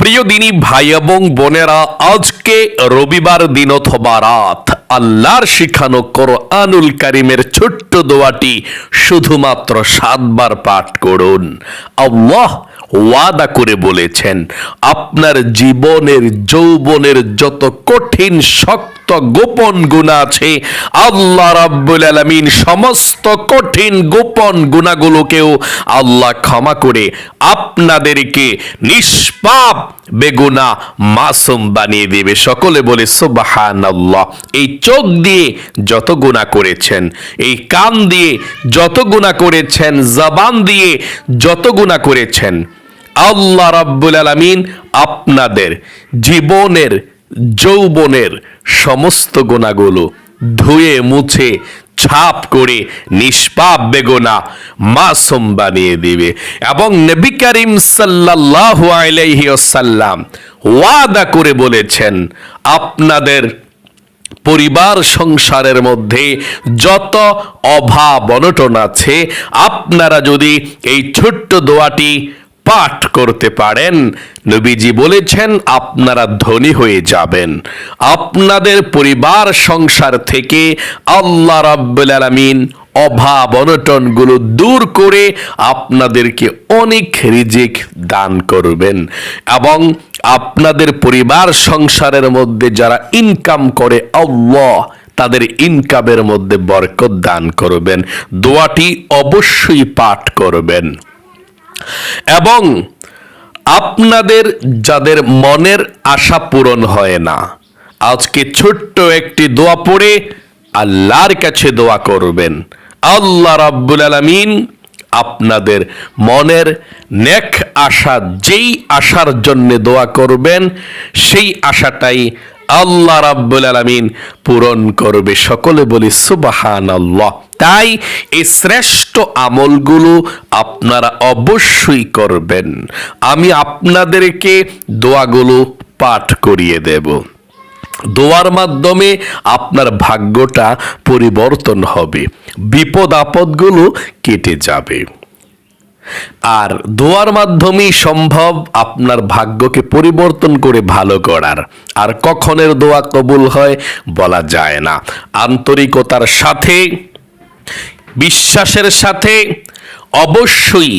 প্রিয় দিনী ভাই এবং বোনেরা, আজকে রবিবার দিন অথবা রাত আল্লাহর শিখানো কোরআনুল কারিমের ছোট্ট দোয়াটি শুধুমাত্র সাতবার পাঠ করুন। আল্লাহ ওয়াদা করে বলেছেন, আপনার জীবনের, যৌবনের যত কঠিন শক্ত গোপন গুণা আছে। আল্লাহ রাব্বুল আলামিন সমস্ত কঠিন গোপন গুণাগুলোকেও আল্লাহ ক্ষমা করে আপনাদেরকে নিষ্পাপ বেগুনা মাসুম বানিয়ে দেবে। সকলে বলে সুবাহান আল্লাহ এই চোখ দিয়ে যত গুণা করেছেন, এই কান দিয়ে যত গুণা করেছেন, জবান দিয়ে যত গুণা করেছেন, আল্লাহ রাব্বুল আলামিন আপনাদের জীবনের যৌবনের সমস্ত গোনাগুলো ধুয়ে, মুছে, ছাপ করে নিষ্পাপ বেগোনা মাসুম বানিয়ে দিবে। এবং নবী করিম সাল্লাল্লাহু আলাইহি ওয়াসাল্লাম ওয়াদা করে বলেছেন, আপনাদের পরিবার সংসারের মধ্যে যত অভাব, অনটন আছে, আপনারা যদি এই ছোট্ট দোয়াটি পাঠ করতে পারেন। নবীজি বলেছেন, আপনারা ধনী হয়ে যাবেন। আপনাদের পরিবার, সংসার থেকে আল্লাহ রাব্বুল আলামিন অভাব, অনটনগুলো দূর করে আপনাদেরকে অনেক রিজিক দান করবেন। এবং আপনাদের পরিবার, সংসারের মধ্যে যারা ইনকাম করে, আল্লাহ তাদের ইনকামের মধ্যে বরকত দান করবেন। দোয়াটি অবশ্যই পাঠ করবেন। এবং আপনাদের যাদের মনের আশা পূরণ হয় না, আজকে ছোট্ট একটি দোয়া পড়ে আল্লাহর কাছে দোয়া করবেন। আল্লাহ রাব্বুল আলামিন আপনাদের মনের নেক আশা, যেই আশার জন্য দোয়া করবেন, সেই আশাটাই আল্লাহ রাব্বুল আলামিন পূরণ করবে। সকলে বলি সুবাহান আল্লাহ তাই এই শ্রেষ্ঠ আমলগুলো আপনারা অবশ্যই করবেন। আমি আপনাদেরকে দোয়াগুলো পাঠ করিয়ে দেব। দোয়ার মাধ্যমে আপনার ভাগ্যটা পরিবর্তন হবে, বিপদ আপদগুলো কেটে যাবে। আর দোয়ার মাধ্যমেই সম্ভব আপনার ভাগ্যকে পরিবর্তন করে ভালো করার। আর কখনের দোয়া কবুল হয় বলা যায় না। আন্তরিকতার সাথে বিশ্বাসের সাথে অবশ্যই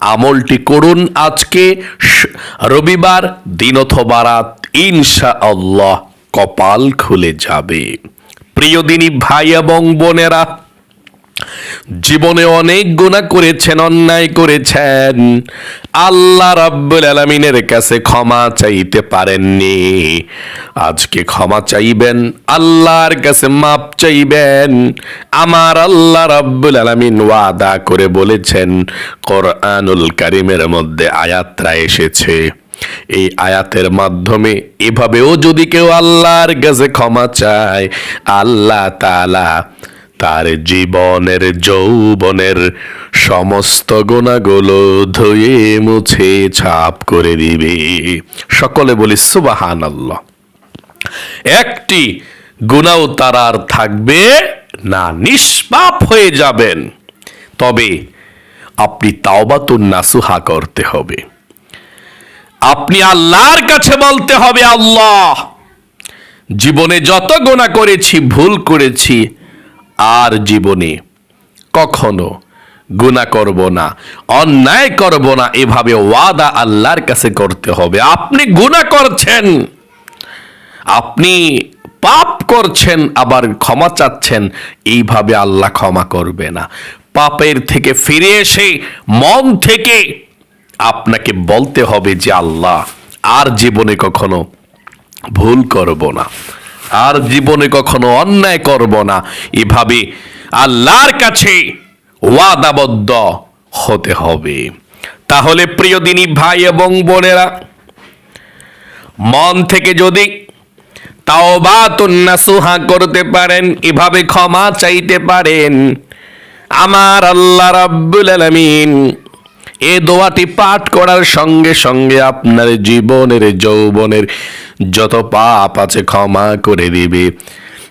আমলটি করুন আজকে রবিবার দিন অথবা রাত ইনশা আল্লাহ কপাল খুলে যাবে। প্রিয় দিনী ভাই এবং বোনেরা জীবনে অনেক গুণা করেছেন, অন্যায় করেছেন। আল্লাহ রাব্বুল আলামিনের কাছে ক্ষমা চাইতে পারেননি। আজকে ক্ষমা চাইবেন, আল্লাহর কাছে মাপ চাইবেন। আমার আল্লাহ রাব্বুল আলামিন ওয়াদা করে বলেছেন, কোরআনুল কারিমের মধ্যে আয়াতরা এসেছে। এই আয়াতের মাধ্যমে এভাবেও যদি কেউ আল্লাহর কাছে ক্ষমা চায়, আল্লাহ তাআলা তার জীবনের যৌবনের সমস্ত গুণাগুলো ধুয়ে মুছে ছাপ করে দিবে। সকলে বলি সুবাহান আল্লাহ একটি গুণাও তার আর থাকবে না, নিষ্পাপ হয়ে যাবেন। তবে আপনি তাওবাতুন নাসুহা করতে হবে। আপনি আল্লাহর কাছে বলতে হবে, আল্লাহ, জীবনে যত গোনা করেছি, ভুল করেছি আর জীবনে। কখনো গুণা করব না, অন্যায় করব না, এভাবে ওয়াদা আল্লাহর কাছে করতে হবে। আপনি গুণা করছেন, আপনি পাপ করছেন, আবার ক্ষমা চাচ্ছেন, এইভাবে আল্লাহ ক্ষমা করবে না। পাপের থেকে ফিরে এসে মন থেকে আপনাকে বলতে হবে যে, আল্লাহ, আর জীবনে কখনো ভুল করব না। আর জীবনে কখনো অন্যায় করব না। এভাবে আল্লাহর কাছে ওয়াদাবদ্ধ হতে হবে। তাহলে প্রিয় দিনী ভাই এবং বোনেরা, মন থেকে যদি তাও বা নাসুহা করতে পারেন, এভাবে ক্ষমা চাইতে পারেন, আমার আল্লাহ রাব্বুল আলামিন এ দোয়াটি পাঠ করার সঙ্গে সঙ্গে আপনার জীবনের, যৌবনের যত পাপ আছে ক্ষমা করে দিবে।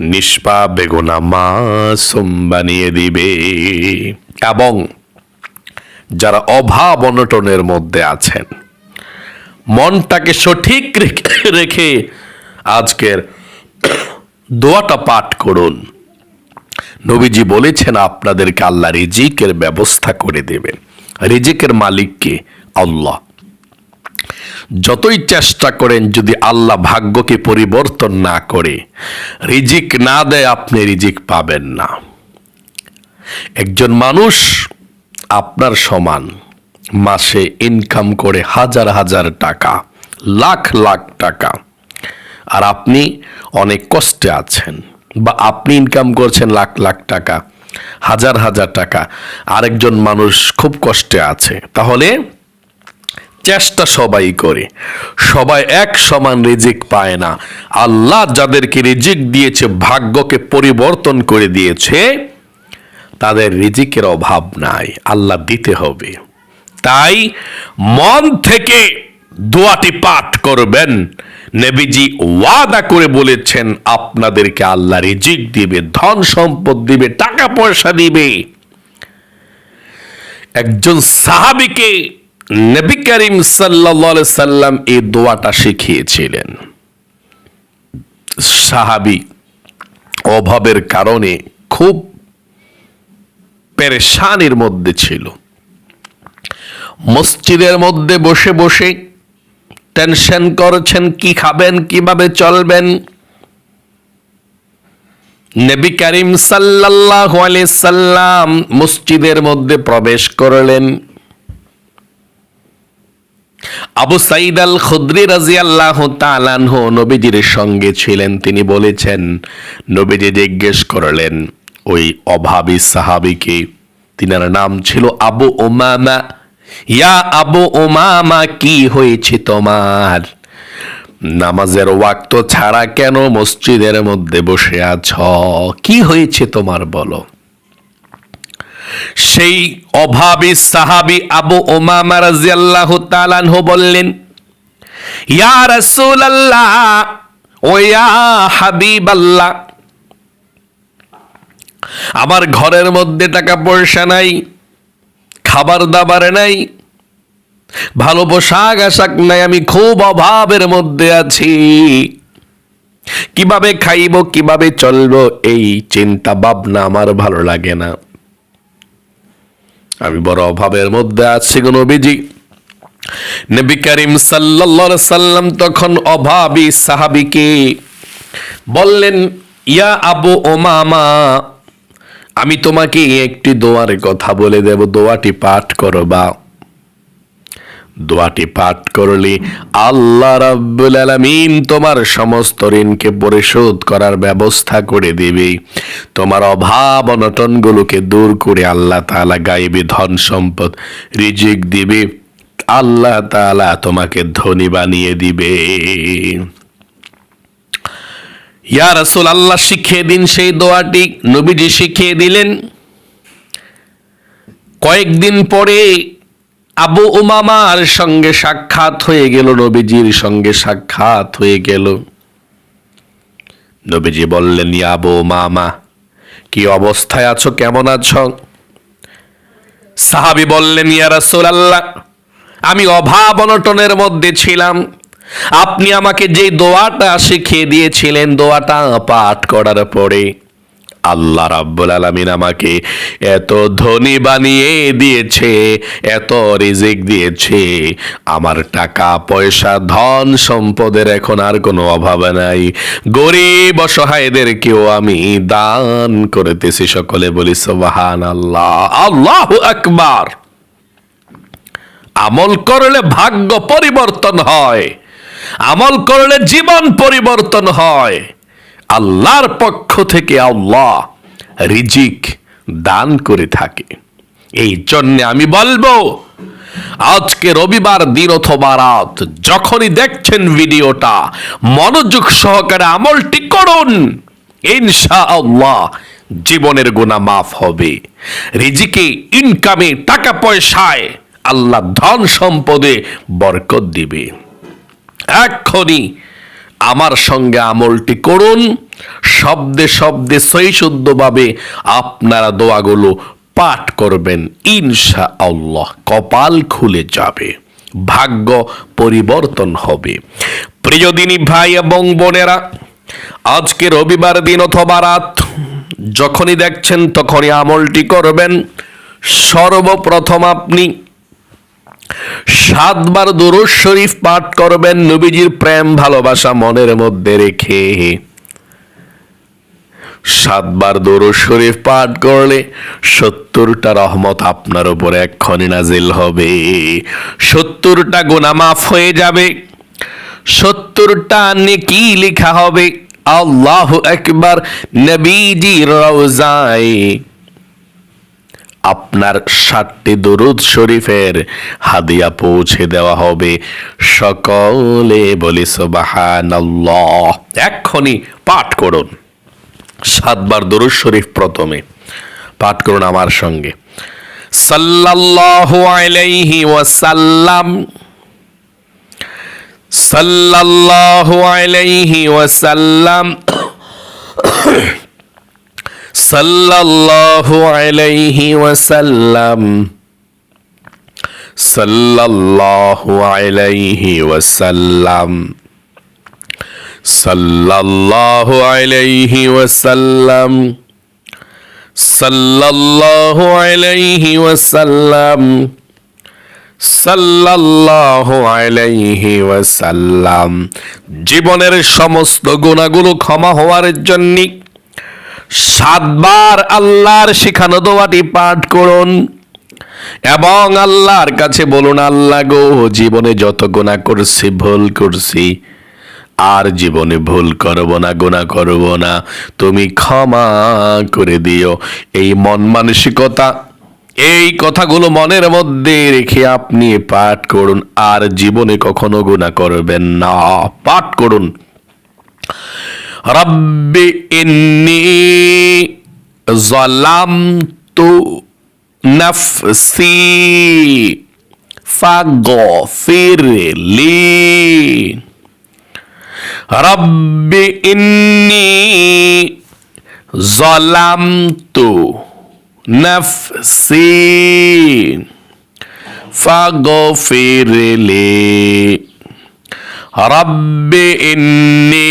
নিষ্পাপ বেগুনা মাসুম বানিয়ে দিবে। এবং যারা অভাব অনটনের মধ্যে আছেন, মনটাকে সঠিক রেখে- আজকের দোয়াটা পাঠ করুন। নবীজি বলেছেন, আপনাদেরকে আল্লাহ রিজিকের ব্যবস্থা করে দেবেন। রিজিকের মালিককে আল্লাহ। যতই চেষ্টা করেন যদি আল্লাহ ভাগ্যকে পরিবর্তন না করে, রিজিক না দেয় আপনি রিজিক পাবেন না। একজন মানুষ আপনার সমান, মাসে ইনকাম করে হাজার হাজার টাকা, লাখ লাখ টাকা, আর আপনি অনেক কষ্টে আছেন বা আপনি ইনকাম করছেন লাখ লাখ টাকা হাজার হাজার টাকা। আরেকজন মানুষ খুব কষ্টে আছে। তাহলে চেষ্টা সবাই করে। সবাই এক সমান রিজিক পায় না। আল্লাহ যাদেরকে রিজিক দিয়েছে, ভাগ্যকে পরিবর্তন করে দিয়েছে, তাদের রিজিকের অভাব নাই। আল্লাহ দিতে হবে। তাই মন থেকে দোয়াটি পাঠ করবেন। নেবিজি ওয়াদা করে বলেছেন, আপনাদেরকে আল্লাহ রিজিক দিবে, ধন সম্পদ দিবে, টাকা পয়সা দিবে। একজন সাহাবিকে নবী করিম সাল্লাল্লাহু সাল্লাম এই দোয়াটা শিখিয়েছিলেন। সাহাবি অভাবের কারণে খুব পেরেশানির মধ্যে ছিল। মসজিদের মধ্যে বসে বসে টেনশন করছেন, কি খাবেন, কীভাবে চলবেন? নবী করিম সাল্লাল্লাহু সাল্লাম মসজিদের মধ্যে প্রবেশ করলেন। আবু সাইদ আল খুদ্রি রাজিয়াল্লাহু তাআলাহু নবীজির সঙ্গে ছিলেন। তিনি বলেছেন, নবীজি জিজ্ঞেস করলেন, ওই অভাবী সাহাবীকে তিনার নাম ছিল আবু উমামা ইয়া আবু উমামা, কি হয়েছে তোমার? নামাজের ওয়াক্ত ছাড়া কেন মসজিদের মধ্যে বসে আছ? কি হয়েছে তোমার বলো? সেই অভাবী সাহাবি আবু ওমামা রাজিয়াল্লাহু তাআলাহু বললেন, ইয়া রাসূলুল্লাহ, ও ইয়া হাবিবাল্লাহ, আমার ঘরের মধ্যে টাকা পয়সা নাই খাবার দাবার নাই। ভালো পোশাক আশাক নাই, আমি খুব অভাবের মধ্যে আছি। কীভাবে খাইব, কীভাবে চলবো, এই চিন্তা ভাবনা আমার ভালো লাগে না। আমি বড় অভাবের মধ্যে আছি গো নবীজি। নবী করিম আলাইহি সাল্লাম তখন অভাবী সাহাবীকে বললেন, ইয়া আবু ওমামা আমি তোমাকে একটি দোয়ার কথা বলে দেব। দোয়াটি পাঠ করো বা দোয়াটি পাঠ করলে আল্লাহ রাব্বুল আলামিন তোমার সমস্ত ঋণকে পরিশোধ করার ব্যবস্থা করে দিবে। তোমার অভাব অনটনগুলোকে দূর করে আল্লাহ তাআলা গাইবে ধন সম্পদ, রিজিক দিবে। আল্লাহ তাআলা তোমাকে ধনী বানিয়ে দিবে। ইয়া রাসূল আল্লাহ, শিখিয়ে দিন সেই দোয়াটি। নবীজি শিখিয়ে দিলেন। কয়েকদিন পরে আবু উমামার সঙ্গে সাক্ষাৎ হয়ে গেল, নবীজির সঙ্গে সাক্ষাৎ হয়ে গেল। নবীজি বললেন, ইয়া আবু উমামা, কি অবস্থায় আছো? কেমন আছো? সাহাবি বললেন, ইয়া রাসূলুল্লাহ আমি অভাব অনটনের মধ্যে ছিলাম। আপনি আমাকে যে দোয়াটা শিখিয়ে দিয়েছিলেন, দোয়াটা পাঠ করার পরে আল্লাহ রাব্বুল আলামিন আমাকে এত ধনী বানিয়ে দিয়েছে, এত রিজিক দিয়েছে। আমার টাকা, পয়সা, ধন সম্পদের এখন আর কোনো অভাব নাই। গরিব অসহায়দেরকেও আমি দান করতেছি, সকলে বলি সুবহান আল্লাহ আল্লাহু আকবার। আমল করলে ভাগ্য পরিবর্তন হয়। আমল করলে জীবন পরিবর্তন হয়। আল্লাহর পক্ষ থেকে আল্লাহ রিজিক দান করে থাকে। এই জন্য আমি বলব, আজকে রবিবার দিন অথবা রাত যখনই দেখছেন ভিডিওটা, মনোযোগ সহকারে আমলটি করুন। ইনশা আল্লাহ জীবনের গুণা মাফ হবে। রিজিকে ইনকামে টাকা পয়সায় আল্লাহ ধন সম্পদে বরকত দিবে। এক্ষুনি আমার সঙ্গে আমলটি করুন। শব্দে শব্দে সই শুদ্ধভাবে আপনারা দোয়াগুলো পাঠ করবেন। ইনশা আল্লাহ কপাল খুলে যাবে, ভাগ্য পরিবর্তন হবে। প্রিয়দিনী ভাই এবং বোনেরা, আজকে রবিবার দিন অথবা রাত, যখনই দেখছেন তখনই আমলটি করবেন। সর্বপ্রথম আপনি সাতবার দুরুজ শরীফ পাঠ করবেন, নবীজির প্রেম, ভালোবাসা মনের মধ্যে রেখে। সাতবার দরুদ শরীফ পাঠ করলে সত্তরটা রহমত আপনার উপর এক্ষণে নাজিল হবে। সত্তরটা গুনাহ মাফ হয়ে যাবে, সত্তরটা নেকি লেখা হবে, আল্লাহ একবার নবীজি রওজায়। আপনার ষাটটি দরুদ শরীফের হাদিয়া পৌঁছে দেওয়া হবে। সকলে বলি সুবহানাল্লাহ। এক্ষুনি পাঠ করুন। সাতবার দরুদ শরীফ প্রথমে। পাঠ করুন আমার সঙ্গে। সাল্লাল্লাহু আলাইহি ওয়াসাল্লাম। সাল্লাল্লাহু আলাইহি ওয়াসাল্লাম। সাল্লাল্লাহু আলাইহি ওয়াসাল্লাম। সাল্লাল্লাহু আলাইহি ওয়াসাল্লাম। সাল্লাল্লাহু আলাইহি ওয়াসাল্লাম। সাল্লাল্লাহু আলাইহি ওয়াসাল্লাম। সাল্লাল্লাহু আলাইহি ওয়াসাল্লাম। জীবনের সমস্ত গুণাগুলো ক্ষমা হওয়ার জন্য সাতবার আল্লাহর শিখানো দোয়াটি পাঠ করুন। এবং আল্লাহর কাছে বলুন, আল্লাহ গো, জীবনে যত গুণা করছি, ভুল করছি। আর জীবনে ভুল করব না গুণা করব না। তুমি ক্ষমা করে দিও। এই মন মানসিকতা, এই কথাগুলো মনের মধ্যে রেখে আপনি পাঠ করুন। আর জীবনে কখনো গুণা করবেন না। পাঠ করুন। রব্বি ইন্নি জালামতু নাফসি ফাগফির লি রব্বি ইন্নি জালামতু নাফসি ফাগফির লি রব্বি ইন্নি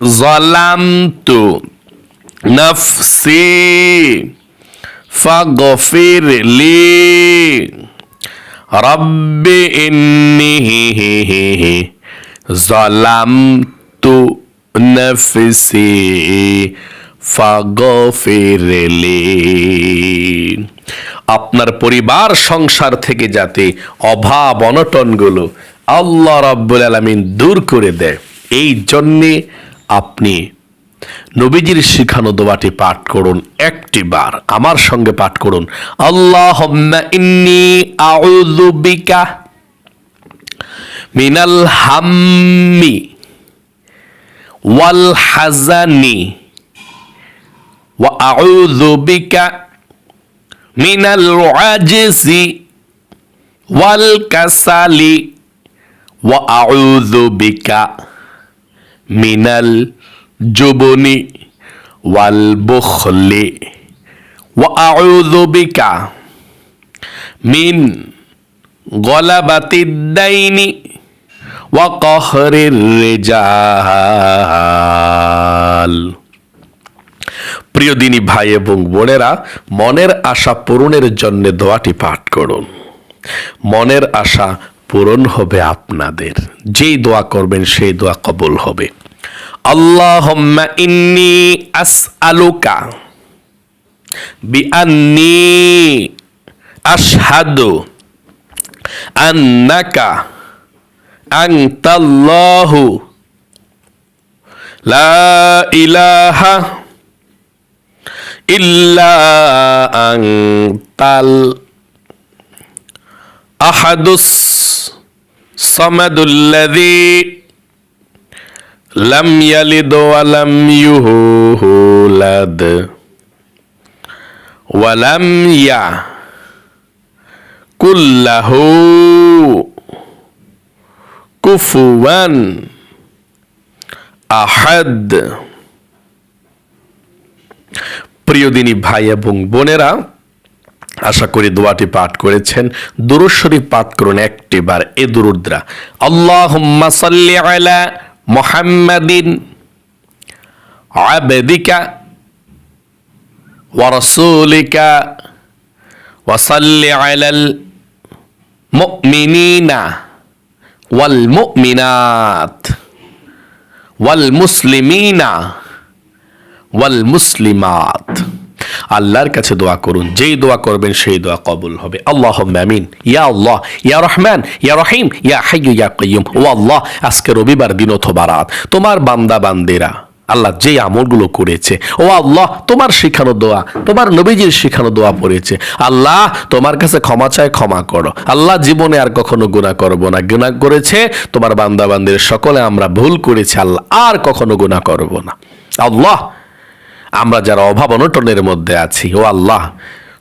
জলামতু নফসি ফাগফির লি রব্বি ইন্নিহি জলামতু নফসি ফাগফির লি আপনার পরিবার, সংসার থেকে যাতে অভাব, অনটনগুলো আল্লাহ রাব্বুল আলামিন দূর করে দেয়। এই জন্যে আপনি নবীজির শিখানো দোয়াটি পাঠ করুন একটি বার, আমার সঙ্গে পাঠ করুন। আল্লাহ ইন্নি আউযু মিনাল হাম্মি ওয়াল হাজানি ওয়া আউযু বিকা মিনাল আজজি ওয়াল কাসালি ওয়া আউযু বিকা। মিনাল জুবনি ওয়াল বুখলি ওয়া মিন গলাবাতিদ দাইনি ওয়া কহরির রিজাল। প্রিয় দিনী ভাই এবং বোনেরা, মনের আশা পূরণের জন্য দোয়াটি পাঠ করুন। মনের আশা পূরণ হবে আপনাদের। যেই দোয়া করবেন, সেই দোয়া কবুল হবে। আল্লাহুম্মা ইন্নি আসআলুকা বিআন্নি আশহাদু আন্নাকা আনতাল্লাহু লা ইলাহা ইল্লা আনতাল আহাদুস সামাদুল্লাযী লাম ইয়ালিদ ওয়া লাম ইউলাদ ওয়া লাম ইয়া কুল্লাহু কুফুয়ান আহাদ। প্রিয় দিনী ভাই এবং বোনেরা আশা করি দোয়াটি পাঠ করেছেন। দুরুদ শরীফ পাঠ করুন একটিবার এ দুরুদ্রা। আল্লাহুম্মা সাল্লি আলা মুহাম্মাদিন আবদিকা ওয়া রাসূলিকা ওয়া সাল্লি আলাল মুমিনিনা ওয়াল মুমিনাত ওয়াল মুসলিমিনা ওয়াল মুসলিমাত। আল্লাহর কাছে দোয়া করুন। যেই দোয়া করবেন, সেই দোয়া কবুল হবে। আল্লাহ আমিন। ইয়া আল্লাহ, ইয়া রহমান, ইয়া রহিম, ইয়া হাইয়ু, ইয়া কাইয়ুম। ও আল্লাহ, আজকে রবিবার দিন অথবা রাত। তোমার বান্দা, বান্দেরা, আল্লাহ যে আমলগুলো করেছে, ও আল্লাহ, তোমার শিখানো দোয়া, তোমার নবীজির শিখানো দোয়া পড়েছে। আল্লাহ, তোমার কাছে ক্ষমা চায়, ক্ষমা করো। আল্লাহ জীবনে আর কখনো গুণা করব না। গুণা করেছে, তোমার বান্দা, বান্দের, সকলে আমরা ভুল করেছি। আল্লাহ আর কখনো গুণা করব না। আল্লাহ আমরা যারা অভাব অনটনের মধ্যে আছি, ও আল্লাহ,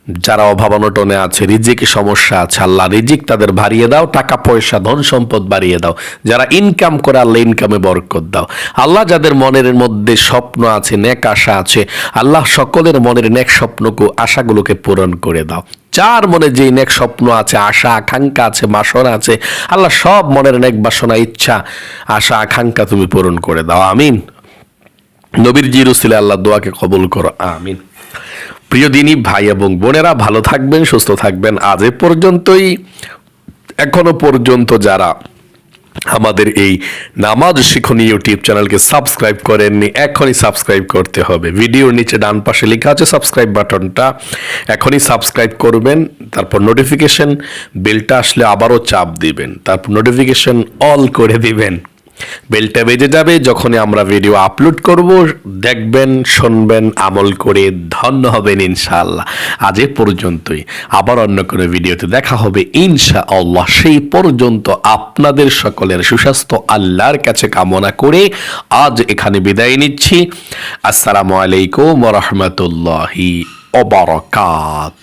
যারা অভাব অনটনে আছে, রিজিক সমস্যা আছে, আল্লাহ, রিজিক তাদের বাড়িয়ে দাও, টাকা, পয়সা, ধন সম্পদ বাড়িয়ে দাও। যারা ইনকাম করে, আল্লাহ ইনকামে বরকত দাও। আল্লাহ যাদের মনের মধ্যে স্বপ্ন আছে, নেক আশা আছে, আল্লাহ সকলের মনের নেক স্বপ্নকে, আশাগুলোকে পূরণ করে দাও। যার মনে যে নেক স্বপ্ন আছে, আশা, আকাঙ্ক্ষা আছে, বাসনা আছে, আল্লাহ সব মনের নেক বাসনা, ইচ্ছা, আশা, আকাঙ্ক্ষা তুমি পূরণ করে দাও। আমিন। নবীর জিরুসিলে আল্লাহ দোয়াকে কবুল করো, আমিন। প্রিয় দিনী, ভাই এবং বোনেরা, ভালো থাকবেন, সুস্থ থাকবেন। আজ এ পর্যন্তই। এখনও পর্যন্ত যারা আমাদের এই নামাজ শিখনি ইউটিউব চ্যানেলকে সাবস্ক্রাইব করেননি, এখনই সাবস্ক্রাইব করতে হবে। ভিডিওর নিচে ডান পাশে লেখা আছে সাবস্ক্রাইব বাটনটা। এখনই সাবস্ক্রাইব করবেন, তারপর নোটিফিকেশন বেলটা আসলে আবারও চাপ দিবেন, তারপর নোটিফিকেশন অল করে দিবেন। বেলটা বেজে যাবে, যখনই আমরা ভিডিও আপলোড করব, দেখবেন, শুনবেন, আমল করে ধন্য হবেন ইনশাআল্লাহ। আজ এ পর্যন্তই। আবার অন্য কোনো ভিডিওতে দেখা হবে ইনশা আল্লাহ সেই পর্যন্ত আপনাদের সকলের সুস্বাস্থ্য, আল্লাহর কাছে কামনা করে আজ এখানে বিদায় নিচ্ছি। আসসালামু আলাইকুম রহমতুল্লাহি ওবরকাত